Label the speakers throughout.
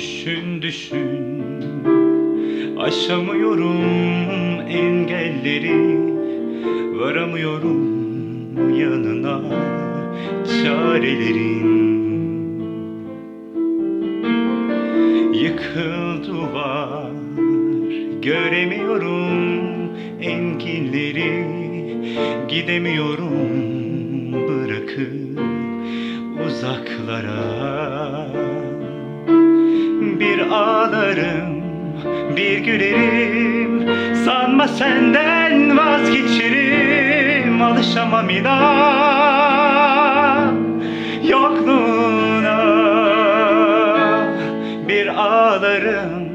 Speaker 1: Düşün düşün. Aşamıyorum engelleri. Varamıyorum yanına çarelerin. Yıkıl duvar Göremiyorum enginleri. Gidemiyorum bırakıp uzaklara Bir ağlarım bir gülerim. Sanma senden vazgeçerim Alışamam inan. Yokluğuna Bir ağlarım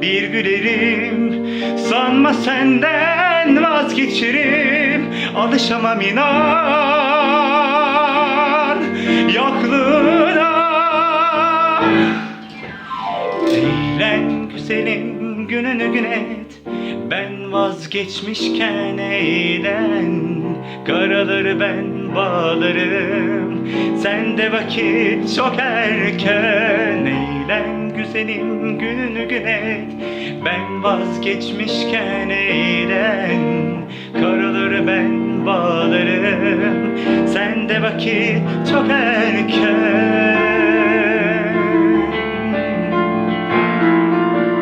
Speaker 1: bir gülerim. Sanma senden vazgeçerim Alışamam inan Güzelim gününü gün et. Ben vazgeçmişken eğlen. Karaları ben bağlarım. Sen de vakit çok erken Eğlen. Güzelim gününü gün et. Ben vazgeçmişken eğlen. Karaları ben bağlarım. Sen de vakit çok erken